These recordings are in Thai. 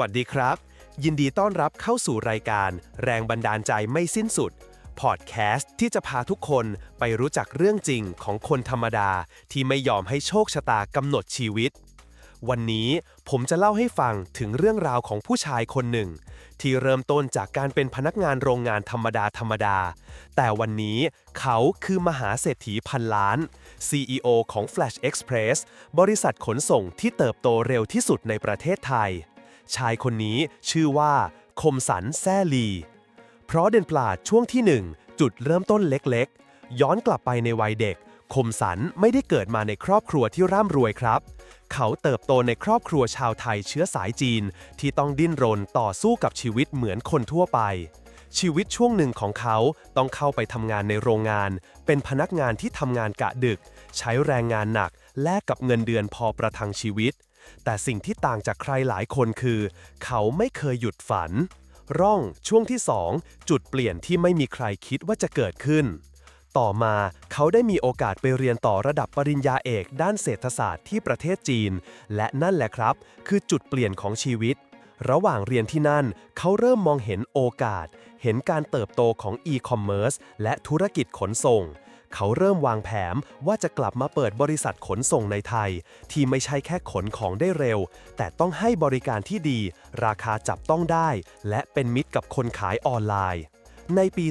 วัสดีครับ ยินดีต้อนรับเข้าสู่รายการ แรงบันดาลใจไม่สิ้นสุด พอดแคสต์ที่จะพาทุกคนไปรู้จักเรื่องจริงของคนธรรมดาที่ไม่ยอมให้โชคชะตากำหนดชีวิต วันนี้ผมจะเล่าให้ฟังถึงเรื่องราวของผู้ชายคนหนึ่ง ที่เริ่มต้นจากการเป็นพนักงานโรงงานธรรมดาธรรมดา แต่วันนี้เขาคือมหาเศรษฐีพันล้าน CEO ของ Flash Express บริษัทขนส่งที่เติบโตเร็วที่สุดในประเทศไทย ชายคนนี้ชื่อว่าคมสันแซ่ลี เพราะเด่นปลาดช่วงที่ 1 จุดเริ่มต้นเล็กๆ ย้อนกลับไปในวัยเด็ก คมสันไม่ได้เกิดมาในครอบครัวที่ร่ำรวยครับ เขาเติบโตในครอบครัวชาวไทยเชื้อสายจีน ที่ต้องดิ้นรนต่อสู้กับชีวิตเหมือนคนทั่วไป ชีวิตช่วงหนึ่งของเขาต้องเข้าไปทำงานในโรงงาน เป็นพนักงานที่ทำงานกะดึก ใช้แรงงานหนักแลกกับเงินเดือนพอประทังชีวิต แต่สิ่งที่ต่างจากใครหลายคนคือ เขาไม่เคยหยุดฝัน ร่องช่วงที่ 2 จุดเปลี่ยนที่ไม่มีใครคิดว่าจะเกิดขึ้น ต่อมาเขาได้มีโอกาสไปเรียนต่อระดับปริญญาเอกด้านเศรษฐศาสตร์ที่ประเทศจีน และนั่นแหละครับ คือจุดเปลี่ยนของชีวิต ระหว่างเรียนที่นั่น เขาเริ่มมองเห็นโอกาส เห็นการเติบโตของอีคอมเมิร์ซและธุรกิจขนส่ง เขาเริ่มวางแผนว่าจะกลับมาเปิดบริษัทขนส่งในไทย ที่ไม่ใช่แค่ขนของได้เร็ว แต่ต้องให้บริการที่ดี ราคาจับต้องได้ และเป็นมิตรกับคนขายออนไลน์ ในปี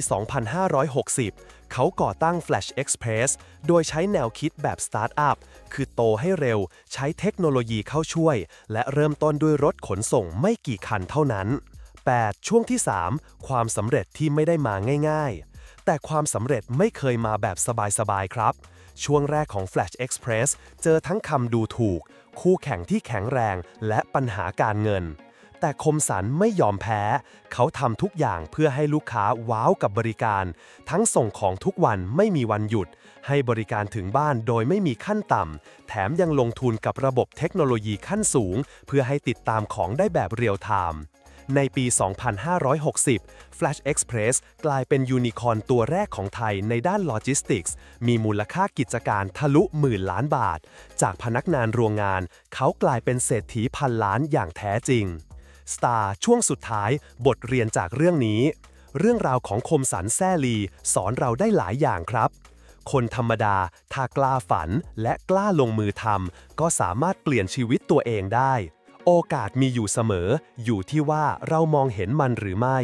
2560 เขาก่อตั้ง Flash Express โดยใช้แนวคิดแบบสตาร์ทอัพ คือโตให้เร็ว ใช้เทคโนโลยีเข้าช่วย และเริ่มต้นด้วยรถขนส่งไม่กี่คันเท่านั้น 8. ช่วงที่ 3 ความสำเร็จที่ไม่ได้มาง่าย ๆ แต่ความสำเร็จไม่เคยมาแบบสบายๆครับ ช่วงแรกของ Flash Express เจอทั้งคำดูถูก คู่แข่งที่แข็งแรงและปัญหาการเงิน แต่คมสันไม่ยอมแพ้ เขาทำทุกอย่างเพื่อให้ลูกค้าว้าวกับบริการ ทั้งส่งของทุกวันไม่มีวันหยุด ให้บริการถึงบ้านโดยไม่มีขั้นต่ำ แถมยังลงทุนกับระบบเทคโนโลยีขั้นสูง เพื่อให้ติดตามของได้แบบเรียลไทม์ ในปี 2560 Flash Express กลายเป็นยูนิคอร์นตัวแรกของไทยในด้านโลจิสติกส์ มีมูลค่ากิจการทะลุหมื่นล้านบาท จากพนักงานโรงงาน เขากลายเป็นเศรษฐีพันล้านอย่างแท้จริง Star ช่วงสุดท้ายบทเรียนจากเรื่องนี้ เรื่องราวของคมสันแซ่ลี สอนเราได้หลายอย่างครับคนธรรมดา ถ้ากล้าฝันและกล้าลงมือทำ ก็สามารถเปลี่ยนชีวิตตัวเองได้ โอกาสมีอยู่เสมอ อยู่ที่ว่าเรามองเห็นมันหรือไม่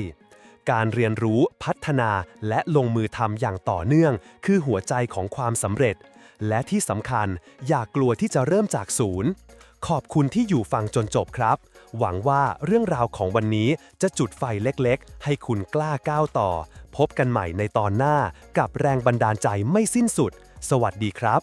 การเรียนรู้พัฒนาและลงมือทำอย่างต่อเนื่อง คือหัวใจของความสำเร็จ และที่สำคัญอย่ากลัวที่จะเริ่มจากศูนย์ ขอบคุณที่อยู่ฟังจนจบครับ หวังว่าเรื่องราวของวันนี้จะจุดไฟเล็กๆ ให้คุณกล้าก้าวต่อ พบกันใหม่ในตอนหน้ากับแรงบันดาลใจไม่สิ้นสุด สวัสดีครับ